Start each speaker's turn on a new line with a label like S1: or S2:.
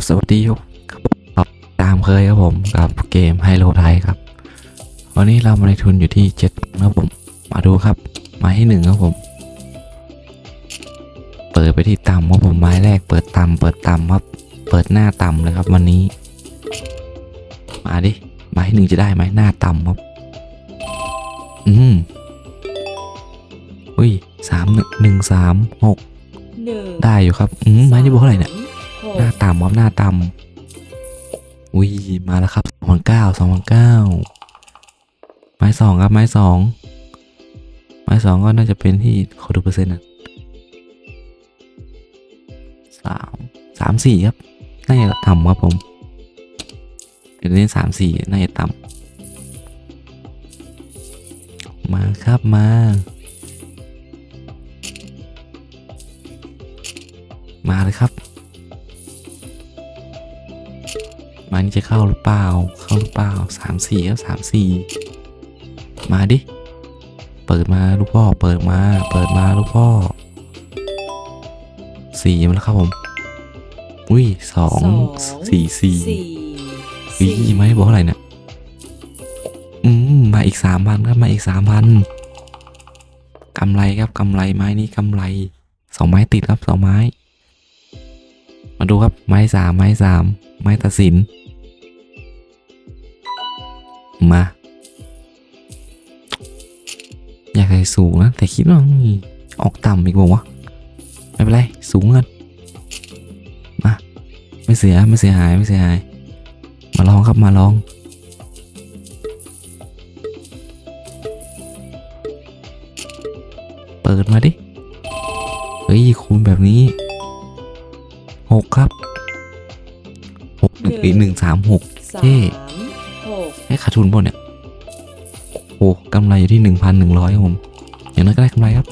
S1: บสวัสดีครับครับตามเคยครับผมกับเกมไฮโลไทยครับ วันนี้เรามาในทุนอยู่ที่เจ็ดครับผม มาดูครับไม้ที่หนึ่งครับผม เปิดไปที่ต่ำครับผมไม้แรกเปิดต่ำเปิดต่ำครับ เปิดหน้าต่ำเลยครับ วันนี้ มาดิไม้ที่หนึ่งจะได้ไหมหน้าต่ำครับ อืมอุ้ยสามหนึ่งหนึ่งสามหก
S2: หนึ่ง
S1: ได้อยู่ครับ อืมไม้นี่บอกเท่าไหร่เนี่ย
S2: ห
S1: น้าต่ำครับหน้าต่ำอุ้ยมาแล้วครับสองพันเก้าสองพันเก้าไม้สองครับไม้สองไม้สองก็น่าจะเป็นที่ขอดูเปอร์เซ็นต์นะสามสามสี่ครับน่าจะต่ำครับผมเดี๋ยวนี้สามสี่น่าจะต่ำมาครับมามาเลยครับ มันจะเข้าหรือเปล่า เข้าหรือเปล่าสามสี่ครับสามสี่มาดิ เปิดมาลูกพ่อ เปิดมา เปิดมาลูกพ่อสี่มาแล้วครับผม อุ้ยสองสี่สี่
S2: สี่
S1: อีไม่บอกเท่าไหร่เนี่ยอืมมาอีกสามพันครับมาอีกสามพันกำไรครับกำไรไม้นี้กำไรสองไม้ติดครับสองไม้ มาดูครับไม้สามไม้สามไม้ตัดสิน มา อยากให้สูงนะ แต่คิดว่าอืมออกต่ำอีกบอกวะไม่เป็นไร สูงกันมา ไม่เสียไม่เสียหายไม่เสียหาย มาลองครับมาลองเปิดมาดิ เฮ้ย คูณแบบนี้หกครับหกหนึ่งอีกหนึ่งสามหก
S2: สาม
S1: เท่
S2: หก
S1: ให้ขาดทุนบนเนี่ยโอ้กำไรอยู่ที่หนึ่งพันหนึ่งร้อยครับผม อย่างนั้นก็ได้กำไรครับ